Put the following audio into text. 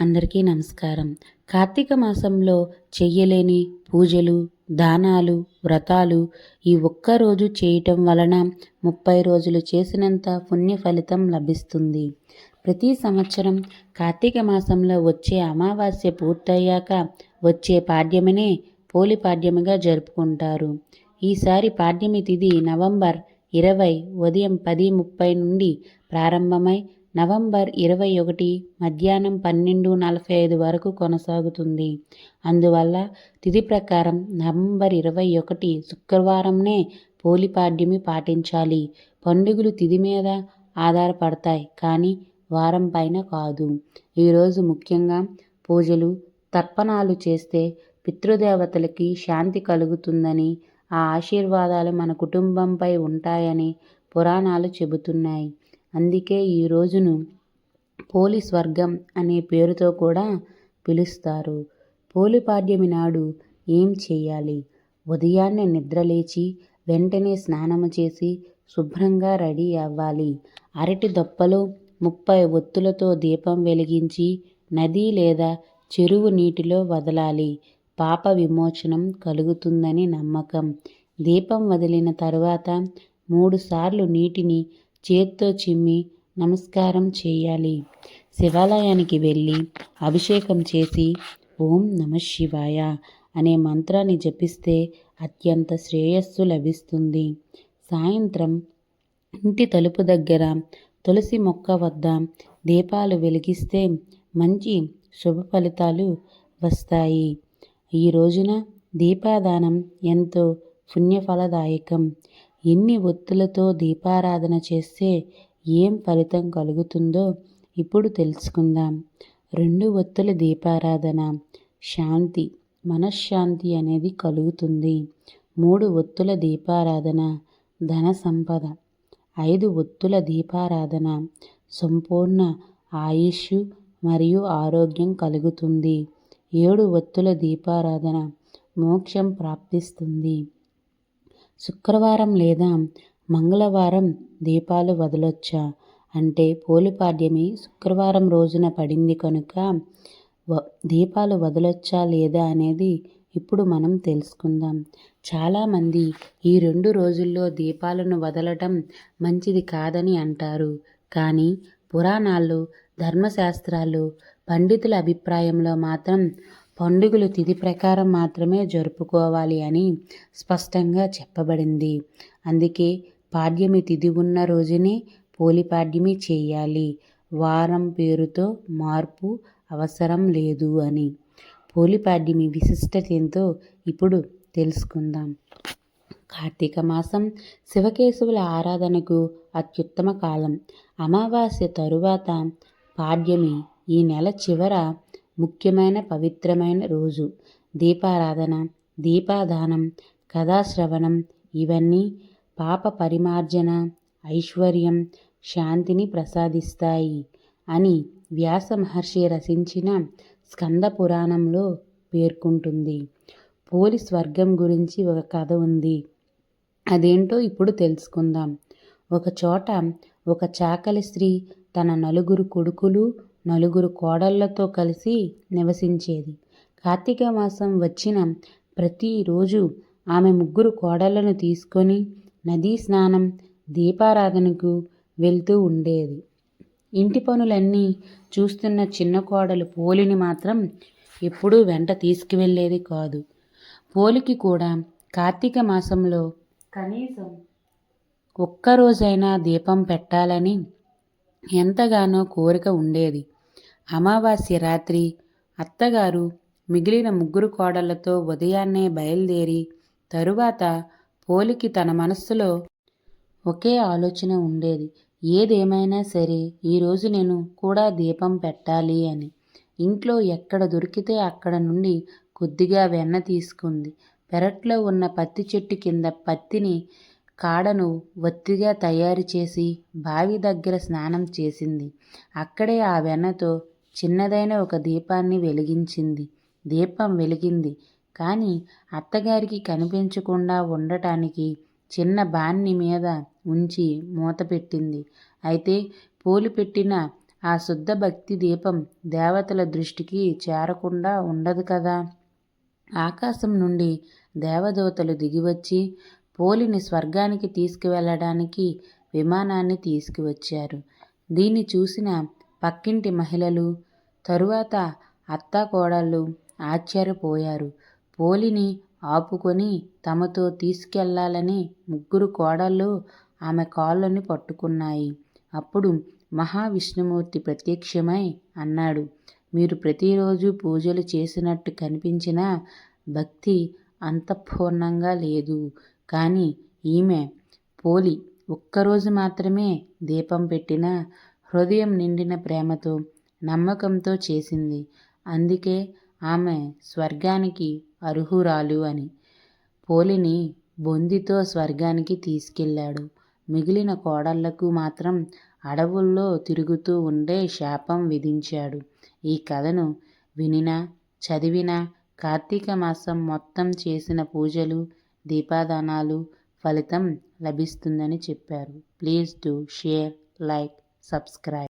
అందరికీ నమస్కారం. కార్తీక మాసంలో చెయ్యలేని పూజలు దానాలు వ్రతాలు ఈ ఒక్క రోజు చేయటం వలన ముప్పై రోజులు చేసినంత పుణ్య ఫలితం లభిస్తుంది. ప్రతి సంవత్సరం కార్తీక మాసంలో వచ్చే అమావాస్య పూర్తయ్యాక వచ్చే పాడ్యమినే పోలి పాడ్యమిగా జరుపుకుంటారు. ఈసారి పాడ్యమి తిథి నవంబర్ ఇరవై ఉదయం పది ముప్పై నుండి ప్రారంభమై నవంబర్ ఇరవై ఒకటి మధ్యాహ్నం పన్నెండు నలభై ఐదు వరకు కొనసాగుతుంది. అందువల్ల తిథి ప్రకారం నవంబర్ ఇరవై ఒకటి శుక్రవారంనే పోలిపాడ్యమి పాటించాలి. పండుగలు తిథి మీద ఆధారపడతాయి కానీ వారం పైన కాదు. ఈరోజు ముఖ్యంగా పూజలు తర్పణాలు చేస్తే పితృదేవతలకి శాంతి కలుగుతుందని ఆ ఆశీర్వాదాలు మన కుటుంబంపై ఉంటాయని పురాణాలు చెబుతున్నాయి. అందుకే ఈ రోజును పోలి స్వర్గం అనే పేరుతో కూడా పిలుస్తారు. పోలిపాడ్యమి నాడు ఏం చేయాలి? ఉదయాన్నే నిద్రలేచి వెంటనే స్నానము చేసి శుభ్రంగా రెడీ అవ్వాలి. అరటి దొప్పలో ముప్పై ఒత్తులతో దీపం వెలిగించి నది లేదా చెరువు నీటిలో వదలాలి. పాప విమోచనం కలుగుతుందని నమ్మకం. దీపం వదిలిన తరువాత మూడుసార్లు నీటిని చేత్తో చిమ్మి నమస్కారం చేయాలి. శివాలయానికి వెళ్ళి అభిషేకం చేసి ఓం నమ శివాయ అనే మంత్రాన్ని జపిస్తే అత్యంత శ్రేయస్సు లభిస్తుంది. సాయంత్రం ఇంటి తలుపు దగ్గర తులసి మొక్క వద్ద దీపాలు వెలిగిస్తే మంచి శుభ ఫలితాలు వస్తాయి. ఈ రోజున దీపాదానం ఎంతో పుణ్యఫలదాయకం. ఎన్ని ఒత్తులతో దీపారాధన చేస్తే ఏం ఫలితం కలుగుతుందో ఇప్పుడు తెలుసుకుందాం. రెండు ఒత్తుల దీపారాధన. శాంతి. మనశ్శాంతి అనేది కలుగుతుంది. మూడు ఒత్తుల దీపారాధన. ధన సంపద. ఐదు ఒత్తుల దీపారాధన. సంపూర్ణ ఆయుష్ మరియు ఆరోగ్యం కలుగుతుంది. ఏడు ఒత్తుల దీపారాధన. మోక్షం ప్రాప్తిస్తుంది. శుక్రవారం లేదా మంగళవారం దీపాలు వదలొచ్చా? అంటే పోలిపాడ్యమి శుక్రవారం రోజున పడింది కనుక వ దీపాలు వదలొచ్చా లేదా అనేది ఇప్పుడు మనం తెలుసుకుందాం. చాలామంది ఈ రెండు రోజుల్లో దీపాలను వదలటం మంచిది కాదని అంటారు. కానీ పురాణాలు ధర్మశాస్త్రాలు పండితుల అభిప్రాయంలో మాత్రం పండుగలు తిథి ప్రకారం మాత్రమే జరుపుకోవాలి అని స్పష్టంగా చెప్పబడింది. అందుకే పాడ్యమి తిథి ఉన్న రోజునే పోలిపాడ్యమి చేయాలి. వారం పేరుతో మార్పు అవసరం లేదు అని. పోలిపాడ్యమి విశిష్టత ఎంతో ఇప్పుడు తెలుసుకుందాం. కార్తీక మాసం శివకేశవుల ఆరాధనకు అత్యుత్తమ కాలం. అమావాస్య తరువాత పాడ్యమి ఈ నెల చివర ముఖ్యమైన పవిత్రమైన రోజు. దీపారాధన దీపాదానం కథాశ్రవణం ఇవన్నీ పాప పరిమార్జన ఐశ్వర్యం శాంతిని ప్రసాదిస్తాయి అని వ్యాస మహర్షి రచించిన స్కంద పురాణంలో పేర్కొంటుంది. పోలి స్వర్గం గురించి ఒక కథ ఉంది. అదేంటో ఇప్పుడు తెలుసుకుందాం. ఒక చోట ఒక చాకలి స్త్రీ తన నలుగురు కొడుకులు నలుగురు కోడళ్ళతో కలిసి నివసించేది. కార్తీక మాసం వచ్చిన ప్రతిరోజు ఆమె ముగ్గురు కోడళ్ళను తీసుకొని నదీ స్నానం దీపారాధనకు వెళ్తూ ఉండేది. ఇంటి పనులన్నీ చూస్తున్న చిన్న కోడలు పోలిని మాత్రం ఎప్పుడూ వెంట తీసుకువెళ్ళేది కాదు. పోలికి కూడా కార్తీక మాసంలో కనీసం ఒక్కరోజైనా దీపం పెట్టాలని ఎంతగానో కోరిక ఉండేది. అమావాస్య రాత్రి అత్తగారు మిగిలిన ముగ్గురు కోడళ్ళతో ఉదయాన్నే బయలుదేరి తరువాత పోలికి తన మనస్సులో ఒకే ఆలోచన ఉండేది. ఏదేమైనా సరే ఈరోజు నేను కూడా దీపం పెట్టాలి అని. ఇంట్లో ఎక్కడ దొరికితే అక్కడ నుండి కొద్దిగా వెన్న తీసుకుంది. పెరట్లో ఉన్న పత్తి చెట్టు కింద పత్తిని కాడను ఒత్తిగా తయారు చేసి బావి దగ్గర స్నానం చేసింది. అక్కడే ఆ వెన్నతో చిన్నదైన ఒక దీపాన్ని వెలిగించింది. దీపం వెలిగింది. కానీ అత్తగారికి కనిపించకుండా ఉండటానికి చిన్న బాన్ని మీద ఉంచి మూత పెట్టింది. అయితే పోలి పెట్టిన ఆ శుద్ధ భక్తి దీపం దేవతల దృష్టికి చేరకుండా ఉండదు కదా. ఆకాశం నుండి దేవదూతలు దిగివచ్చి పోలిని స్వర్గానికి తీసుకువెళ్ళడానికి విమానాన్ని తీసుకువచ్చారు. దీన్ని చూసిన పక్కింటి మహిళలు తరువాత అత్తాకోడళ్ళు ఆశ్చర్యపోయారు. పోలిని ఆపుకొని తమతో తీసుకెళ్ళాలని ముగ్గురు కోడళ్ళు ఆమె కాళ్ళని పట్టుకున్నాయి. అప్పుడు మహావిష్ణుమూర్తి ప్రత్యక్షమై అన్నాడు మీరు ప్రతిరోజు పూజలు చేసినట్టు కనిపించినా భక్తి అంతఃపూర్ణంగా లేదు. కానీ ఈమె పోలి ఒక్కరోజు మాత్రమే దీపం పెట్టిన హృదయం నిండిన ప్రేమతో నమ్మకంతో చేసింది. అందుకే ఆమె స్వర్గానికి అర్హురాలు అని. పోలిని బొందితో స్వర్గానికి తీసుకెళ్ళాడు. మిగిలిన కోడళ్ళకు మాత్రం అడవుల్లో తిరుగుతూ ఉండే శాపం విధించాడు. ఈ కథను వినినా చదివినా కార్తీక మాసం మొత్తం చేసిన పూజలు దీపాదానాలు ఫలితం లభిస్తుందని చెప్పారు. Please do share like subscribe.